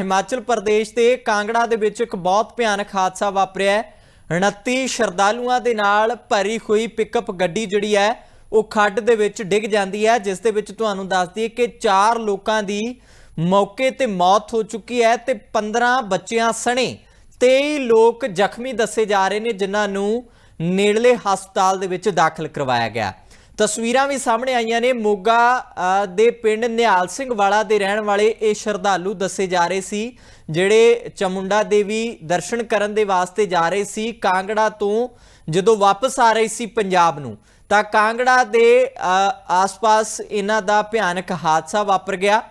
ਹਿਮਾਚਲ ਪ੍ਰਦੇਸ਼ ਦੇ ਕਾਂਗੜਾ ਦੇ ਵਿੱਚ ਇੱਕ ਬਹੁਤ ਭਿਆਨਕ ਹਾਦਸਾ ਵਾਪਰਿਆ ਹੈ। 29 ਸ਼ਰਧਾਲੂਆਂ ਦੇ ਨਾਲ ਭਰੀ ਹੋਈ ਪਿਕਅਪ ਗੱਡੀ ਜਿਹੜੀ ਹੈ, ਉਹ ਖੱਡ ਦੇ ਵਿੱਚ ਡਿੱਗ ਜਾਂਦੀ ਹੈ। ਜਿਸ ਦੇ ਵਿੱਚ ਤੁਹਾਨੂੰ ਦੱਸ ਦਈਏ ਕਿ 4 ਲੋਕਾਂ ਦੀ ਮੌਕੇ ਤੇ ਮੌਤ ਹੋ ਚੁੱਕੀ ਹੈ ਤੇ 15 ਬੱਚਿਆਂ ਸਣੇ 23 ਲੋਕ ਜ਼ਖਮੀ ਦੱਸੇ ਜਾ ਰਹੇ ਨੇ, ਜਿਨ੍ਹਾਂ ਨੂੰ ਨੇੜਲੇ ਹਸਪਤਾਲ ਦੇ ਵਿੱਚ ਦਾਖਲ ਕਰਵਾਇਆ ਗਿਆ। ਤਸਵੀਰਾਂ ਵੀ ਸਾਹਮਣੇ ਆਈਆਂ ਨੇ। ਮੋਗਾ ਦੇ ਪਿੰਡ ਨਿਹਾਲ ਸਿੰਘ ਵਾਲਾ ਦੇ ਰਹਿਣ ਵਾਲੇ ਇਹ ਸ਼ਰਧਾਲੂ ਦੱਸੇ ਜਾ ਰਹੇ ਸੀ, ਜਿਹੜੇ ਚਮੁੰਡਾ ਦੇਵੀ ਦਰਸ਼ਨ ਕਰਨ ਦੇ ਵਾਸਤੇ ਜਾ ਰਹੇ ਸੀ। ਕਾਂਗੜਾ ਤੋਂ ਜਦੋਂ ਵਾਪਸ ਆ ਰਹੇ ਸੀ ਪੰਜਾਬ ਨੂੰ, ਤਾਂ ਕਾਂਗੜਾ ਦੇ ਆਸ-ਪਾਸ ਇਹਨਾਂ ਦਾ ਭਿਆਨਕ ਹਾਦਸਾ ਵਾਪਰ ਗਿਆ।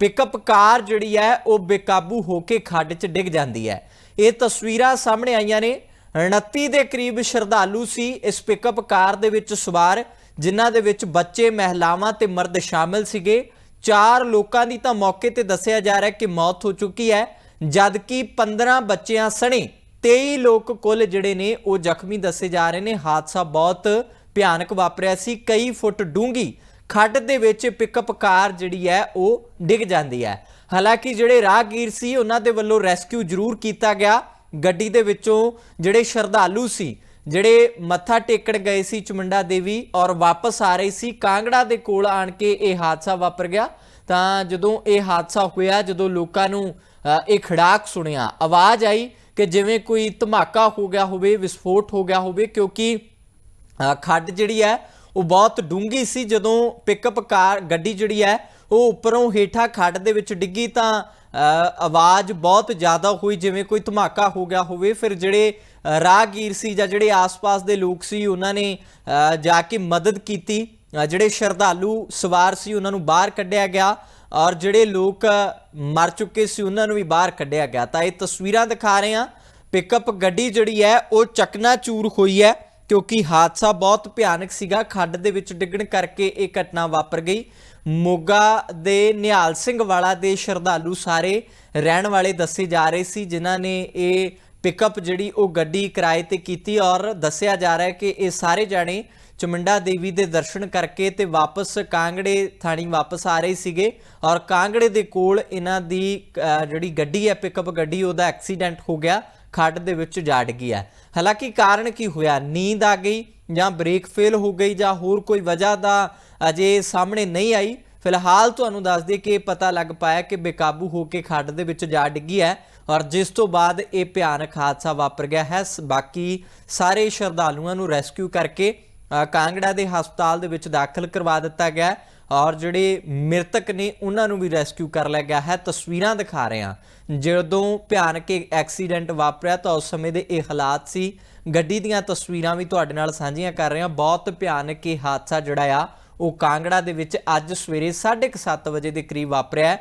ਪਿਕਅਪ ਕਾਰ ਜਿਹੜੀ ਹੈ, ਉਹ ਬੇਕਾਬੂ ਹੋ ਕੇ ਖੱਡ 'ਚ ਡਿੱਗ ਜਾਂਦੀ ਹੈ। ਇਹ ਤਸਵੀਰਾਂ ਸਾਹਮਣੇ ਆਈਆਂ ਨੇ। 29 ਦੇ ਕਰੀਬ ਸ਼ਰਧਾਲੂ ਸੀ। ਇਸ ਪਿਕਅਪ ਕਾਰ ਦੇ ਵਿੱਚ ਸਵਾਰ ਜਿਨ੍ਹਾਂ ਦੇ ਵਿੱਚ ਬੱਚੇ, ਮਹਿਲਾਵਾਂ ਤੇ ਮਰਦ ਸ਼ਾਮਲ ਸੀਗੇ। ਚਾਰ ਲੋਕਾਂ ਦੀ ਤਾਂ ਮੌਕੇ ਤੇ ਦੱਸਿਆ ਜਾ ਰਿਹਾ ਕਿ ਮੌਤ ਹੋ ਚੁੱਕੀ ਹੈ, ਜਦਕਿ 15 ਬੱਚਿਆਂ ਸਣੇ 23 ਲੋਕ ਕੁੱਲ ਜਿਹੜੇ ਨੇ, ਉਹ ਜ਼ਖਮੀ ਦੱਸੇ ਜਾ ਰਹੇ ਨੇ। ਹਾਦਸਾ ਬਹੁਤ ਭਿਆਨਕ ਵਾਪਰਿਆ ਸੀ। ਕਈ ਫੁੱਟ ਡੂੰਗੀ ਖੱਡ ਦੇ ਵਿੱਚ ਪਿਕਅਪ ਕਾਰ ਜਿਹੜੀ ਹੈ, ਉਹ ਡਿੱਗ ਜਾਂਦੀ ਹੈ। ਹਾਲਾਂਕਿ ਜਿਹੜੇ ਰਾਹਗੀਰ ਸੀ, ਉਹਨਾਂ ਦੇ ਵੱਲੋਂ ਰੈਸਕਿਊ ਜ਼ਰੂਰ ਕੀਤਾ ਗਿਆ। ਗੱਡੀ ਦੇ ਵਿੱਚੋਂ ਜਿਹੜੇ ਸ਼ਰਧਾਲੂ ਸੀ ਜਿਹੜੇ ਮੱਥਾ ਟੇਕਣ ਗਏ ਸੀ ਚਮੰਡਾ ਦੇਵੀ ਔਰ ਵਾਪਸ ਆ ਰਹੇ ਸੀ ਕਾਂਗੜਾ ਦੇ ਕੋਲ ਆਣ ਕੇ ਇਹ ਹਾਦਸਾ ਵਾਪਰ ਗਿਆ। ਤਾਂ ਜਦੋਂ ਇਹ ਹਾਦਸਾ ਹੋਇਆ ਜਦੋਂ ਲੋਕਾਂ ਨੂੰ ਇਹ ਖੜਾਕ ਸੁਣਿਆ ਆਵਾਜ਼ ਆਈ ਕਿ ਜਿਵੇਂ ਕੋਈ ਧਮਾਕਾ ਹੋ ਗਿਆ ਹੋਵੇ ਵਿਸਫੋਟ ਹੋ ਗਿਆ ਹੋਵੇ ਕਿਉਂਕਿ ਅ, ਖੱਡ ਜਿਹੜੀ ਹੈ ਉਹ ਬਹੁਤ ਡੂੰਗੀ ਸੀ। ਜਦੋਂ ਪਿਕਅਪ ਕਾਰ ਗੱਡੀ ਜਿਹੜੀ ਹੈ ਉਹ ਉੱਪਰੋਂ ਹੇਠਾਂ ਖੱਡ ਦੇ ਵਿੱਚ ਡਿੱਗੀ ਤਾਂ ਆਵਾਜ਼ ਬਹੁਤ ਜ਼ਿਆਦਾ ਹੋਈ, ਜਿਵੇਂ ਕੋਈ ਧਮਾਕਾ ਹੋ ਗਿਆ ਹੋਵੇ, ਫਿਰ ਜਿਹੜੇ ਰਾਹਗੀਰ ਸੀ ਜਾਂ ਜਿਹੜੇ ਆਸ-ਪਾਸ ਦੇ ਲੋਕ ਸੀ, ਉਹਨਾਂ ਨੇ ਜਾ ਕੇ ਮਦਦ ਕੀਤੀ। ਜਿਹੜੇ ਸ਼ਰਧਾਲੂ ਸਵਾਰ ਸੀ, ਉਹਨਾਂ ਨੂੰ ਬਾਹਰ ਕੱਢਿਆ ਗਿਆ ਔਰ ਜਿਹੜੇ ਲੋਕ ਮਰ ਚੁੱਕੇ ਸੀ, ਉਹਨਾਂ ਨੂੰ ਵੀ ਬਾਹਰ ਕੱਢਿਆ ਗਿਆ। ਤਾਂ ਇਹ ਤਸਵੀਰਾਂ ਦਿਖਾ ਰਹੇ ਹਾਂ। ਪਿਕਅਪ ਗੱਡੀ ਜਿਹੜੀ ਹੈ, ਉਹ ਚਕਨਾਚੂਰ ਹੋਈ ਹੈ। ਕਿਉਂਕਿ ਹਾਦਸਾ ਬਹੁਤ ਭਿਆਨਕ ਸੀਗਾ। ਖੱਡ ਦੇ ਵਿੱਚ ਡਿੱਗਣ ਕਰਕੇ ਇਹ ਘਟਨਾ ਵਾਪਰ ਗਈ। ਮੋਗਾ ਦੇ ਨਿਹਾਲ ਸਿੰਘ ਵਾਲਾ ਦੇ ਸ਼ਰਧਾਲੂ ਸਾਰੇ ਰਹਿਣ ਵਾਲੇ ਦੱਸੇ ਜਾ ਰਹੇ ਸੀ ਜਿਨ੍ਹਾਂ ਨੇ ਇਹ ਪਿਕਅਪ ਜਿਹੜੀ ਉਹ ਗੱਡੀ ਕਿਰਾਏ ਤੇ ਕੀਤੀ ਔਰ ਦੱਸਿਆ ਜਾ ਰਿਹਾ ਹੈ ਕਿ ਇਹ ਸਾਰੇ ਜਾਣੇ ਚਮੰਡਾ ਦੇਵੀ ਦੇ ਦਰਸ਼ਨ ਕਰਕੇ ਤੇ ਵਾਪਸ ਕਾਂਗੜੇ ਥਾਣੀ ਵਾਪਸ ਆ ਰਹੇ ਸੀਗੇ ਔਰ ਕਾਂਗੜੇ ਦੇ ਕੋਲ ਇਹਨਾਂ ਦੀ ਅਹ, ਜਿਹੜੀ ਗੱਡੀ ਹੈ ਪਿਕਅਪ ਗੱਡੀ ਉਹਦਾ ਐਕਸੀਡੈਂਟ ਹੋ ਗਿਆ। ਖੱਡ ਦੇ ਵਿੱਚ ਜਾ ਡਿੱਗੀ ਹੈ। ਹਾਲਾਂਕਿ ਕਾਰਨ ਕੀ ਹੋਇਆ? ਨੀਂਦ ਆ ਗਈ ਜਾਂ ਬ੍ਰੇਕ ਫੇਲ ਹੋ ਗਈ ਜਾਂ ਹੋਰ ਕੋਈ ਵਜ੍ਹਾ ਦਾ ਅਜੇ ਸਾਹਮਣੇ ਨਹੀਂ ਆਈ। ਫਿਲਹਾਲ ਤੁਹਾਨੂੰ ਦੱਸ ਦਈਏ ਕਿ ਪਤਾ ਲੱਗ ਪਾਇਆ ਕਿ ਬੇਕਾਬੂ ਹੋ ਕੇ ਖੱਡ ਦੇ ਵਿੱਚ ਜਾ ਡਿੱਗੀ ਹੈ ਔਰ ਜਿਸ ਤੋਂ ਬਾਅਦ ਇਹ ਭਿਆਨਕ ਹਾਦਸਾ ਵਾਪਰ ਗਿਆ ਹੈ। ਸ- ਬਾਕੀ ਸਾਰੇ ਸ਼ਰਧਾਲੂਆਂ ਨੂੰ ਰੈਸਕਿਊ ਕਰਕੇ ਕਾਂਗੜਾ ਦੇ ਹਸਪਤਾਲ ਦੇ ਵਿੱਚ ਦਾਖਲ ਕਰਵਾ ਦਿੱਤਾ ਗਿਆ ਔਰ ਜਿਹੜੇ ਮ੍ਰਿਤਕ ਨੇ, ਉਹਨਾਂ ਨੂੰ ਵੀ ਰੈਸਕਿਊ ਕਰ ਲਿਆ ਗਿਆ ਹੈ। ਤਸਵੀਰਾਂ ਦਿਖਾ ਰਹੇ ਹਾਂ। ਜਦੋਂ ਭਿਆਨਕ ਐਕਸੀਡੈਂਟ ਵਾਪਰਿਆ, ਤਾਂ ਉਸ ਸਮੇਂ ਦੇ ਇਹ ਹਾਲਾਤ ਸੀ। ਗੱਡੀ ਦੀਆਂ ਤਸਵੀਰਾਂ ਵੀ ਤੁਹਾਡੇ ਨਾਲ ਸਾਂਝੀਆਂ ਕਰ ਰਹੇ ਹਾਂ। ਬਹੁਤ ਭਿਆਨਕ ਇਹ ਹਾਦਸਾ ਜਿਹੜਾ ਆ, ਉਹ ਕਾਂਗੜਾ ਦੇ ਵਿੱਚ ਅੱਜ ਸਵੇਰੇ 7:30 ਵਜੇ ਦੇ ਕਰੀਬ ਵਾਪਰਿਆ